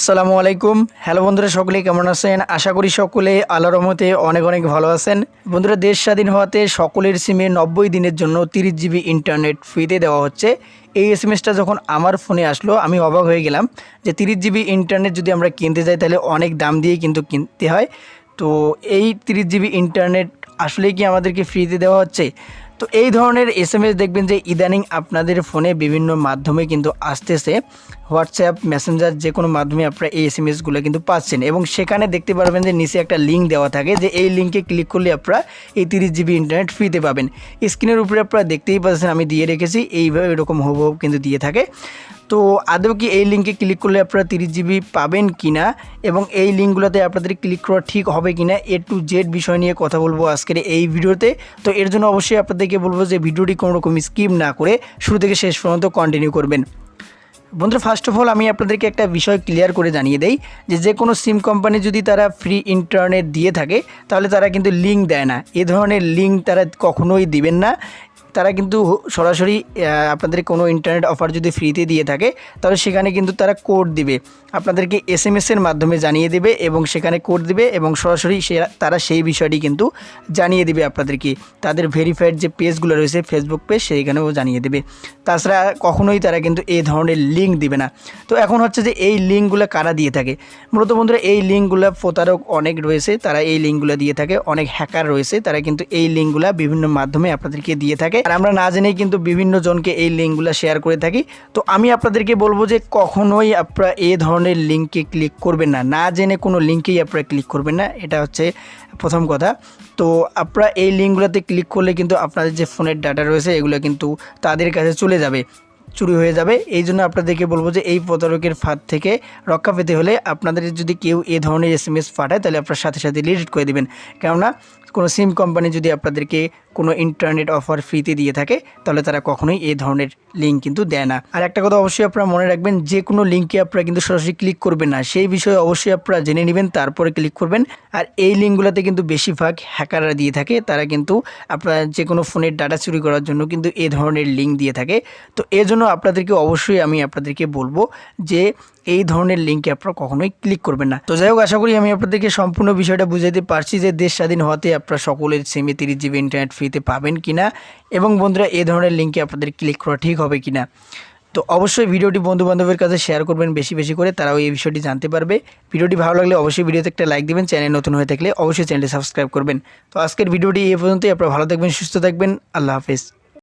আসসালামু আলাইকুম। হ্যালো বন্ধুরা, সকলে কেমন আছেন? আশা করি সকলে আল্লাহর রহমতে অনেক অনেক ভালো আছেন। বন্ধুরা, দেশ স্বাধীন হওয়াতে সকলের সিমে নব্বই দিনের জন্য তিরিশ জিবি ইন্টারনেট ফ্রিতে দেওয়া হচ্ছে। এই এস এম এসটা যখন আমার ফোনে আসলো, আমি অবাক হয়ে গেলাম যে তিরিশ জিবি ইন্টারনেট যদি আমরা কিনতে যাই, তাহলে অনেক দাম দিয়ে কিন্তু কিনতে হয়। তো এই তিরিশ জিবি ইন্টারনেট আসলেই কি আমাদেরকে ফ্রিতে দেওয়া হচ্ছে? তো এই ধরনের এস এম এস দেখবেন যে ইদানিং আপনাদের ফোনে বিভিন্ন মাধ্যমে কিন্তু আসতেছে। হোয়াটসঅ্যাপ মেসেঞ্জার যে কোনো মাধ্যমে আপনারা এই এস এম এসগুলো কিন্তু পাচ্ছেন এবং সেখানে দেখতে পারবেন যে নিচে একটা লিঙ্ক দেওয়া থাকে যে এই লিঙ্কে ক্লিক করলে আপনারা এই তিরিশ জিবি ইন্টারনেট ফ্রিতে পাবেন। স্ক্রিনের উপরে আপনারা দেখতেই পাচ্ছেন আমি দিয়ে রেখেছি, এইভাবে এরকম হুবহু কিন্তু দিয়ে থাকে। তো আদৌ কি এই লিঙ্কে ক্লিক করলে আপনারা তিরিশ জিবি পাবেন কি না এবং এই লিঙ্কগুলোতে আপনাদের ক্লিক করা ঠিক হবে কি না এ টু জেড বিষয় নিয়ে কথা বলব আজকের এই ভিডিওতে। তো এর জন্য অবশ্যই আপনাদেরকে বলব যে ভিডিওটি কোনো রকম স্কিপ না করে শুরু থেকে শেষ পর্যন্ত কন্টিনিউ করবেন। বন্ধুরা ফার্স্ট অফ অল আমি আপনাদেরকে একটা বিষয় ক্লিয়ার করে জানিয়ে দেই যে যে কোনো সিম কোম্পানি যদি তারা ফ্রি ইন্টারনেট দিয়ে থাকে, তাহলে তারা কিন্তু লিঙ্ক দেয় না। এ ধরনের লিঙ্ক তারা কখনোই দিবেন না। তারা কিন্তু সরাসরি আপনাদের কোনো ইন্টারনেট অফার যদি ফ্রিতে দিয়ে থাকে, তাহলে সেখানে কিন্তু তারা কোড দিবে। আপনাদেরকে এস এম এসের মাধ্যমে জানিয়ে দেবে এবং সেখানে কোড দিবে এবং সরাসরি সে, তারা সেই বিষয়টি কিন্তু জানিয়ে দিবে আপনাদেরকে। তাদের ভেরিফাইড যে পেজগুলো রয়েছে ফেসবুক পেজ সেইখানেও জানিয়ে দেবে। তাছাড়া কখনোই তারা কিন্তু এই ধরনের লিঙ্ক দিবে না। তো এখন হচ্ছে যে এই লিঙ্কগুলো কারা দিয়ে থাকে? মূলত বন্ধুরা, এই লিঙ্কগুলো প্রতারক অনেক রয়েছে, তারা এই লিঙ্কগুলো দিয়ে থাকে। অনেক হ্যাকার রয়েছে, তারা কিন্তু এই লিঙ্কগুলো বিভিন্ন মাধ্যমে আপনাদেরকে দিয়ে থাকে। আর আমরা না জেনেই কিন্তু বিভিন্ন জনকে এই লিঙ্কগুলো শেয়ার করে থাকি। তো আমি আপনাদেরকে বলব যে কখনোই আপনারা এই ধরনের লিঙ্কে ক্লিক করবেন না। না জেনে কোনো লিঙ্কেই আপনারা ক্লিক করবেন না। এটা হচ্ছে প্রথম কথা। তো আপনারা এই লিঙ্কগুলোতে ক্লিক করলে কিন্তু আপনাদের যে ফোনের ডাটা রয়েছে, এগুলো কিন্তু তাদের কাছে চলে যাবে। চুরি হয়ে যাবে। এই জন্য আপনাদেরকে বলব যে এই প্রতারকের ফাঁদ থেকে রক্ষা পেতে হলে আপনাদের যদি কেউ এ ধরনের এস এম এস পাঠায়, তাহলে আপনার সাথে সাথে ডিলিট করে দেবেন। কেননা, কোনো সিম কোম্পানি যদি আপনাদেরকে কোনো ইন্টারনেট অফার ফ্রিতে দিয়ে থাকে, তাহলে তারা কখনোই এই ধরনের লিঙ্ক কিন্তু দেয় না। আর একটা কথা অবশ্যই আপনারা মনে রাখবেন, যে কোনো লিঙ্কে আপনারা কিন্তু সরাসরি ক্লিক করবেন না। সেই বিষয়ে অবশ্যই আপনারা জেনে নেবেন, তারপরে ক্লিক করবেন। আর এই লিঙ্কগুলোতে কিন্তু বেশিরভাগ হ্যাকাররা দিয়ে থাকে, তারা কিন্তু আপনার যে কোনো ফোনের ডাটা চুরি করার জন্য কিন্তু এ ধরনের লিঙ্ক দিয়ে থাকে। তো এই জন্য আপনাদেরকে অবশ্যই আমি আপনাদেরকে বলব যে এই ধরনের লিঙ্কে আপনারা কখনোই ক্লিক করবেন না। তো যাই হোক আশা করি আমি আপনাদেরকে সম্পূর্ণ বিষয়টা বুঝাইতে পারছি যে দেশ স্বাধীন হওয়াতে আপনারা সকলের সিমে তিরিশ জিবি ইন্টারনেট ফ্রিতে পাবেন কিনা এবং বন্ধুরা, এই ধরনের লিঙ্কে আপনাদের ক্লিক করা ঠিক হবে কিনা। তো অবশ্যই ভিডিওটি বন্ধু বান্ধবের কাছে শেয়ার করবেন বেশি বেশি করে, তারাও এই বিষয়টি জানতে পারবে। ভিডিওটি ভালো লাগলে অবশ্যই ভিডিওতে একটা লাইক দিবেন চ্যানেল নতুন হয়ে থাকলে অবশ্যই চ্যানেলটি সাবস্ক্রাইব করবেন। তো আজকের ভিডিওটি এই পর্যন্তই, আপনারা ভালো থাকবেন, সুস্থ থাকবেন, আল্লাহ হাফেজ।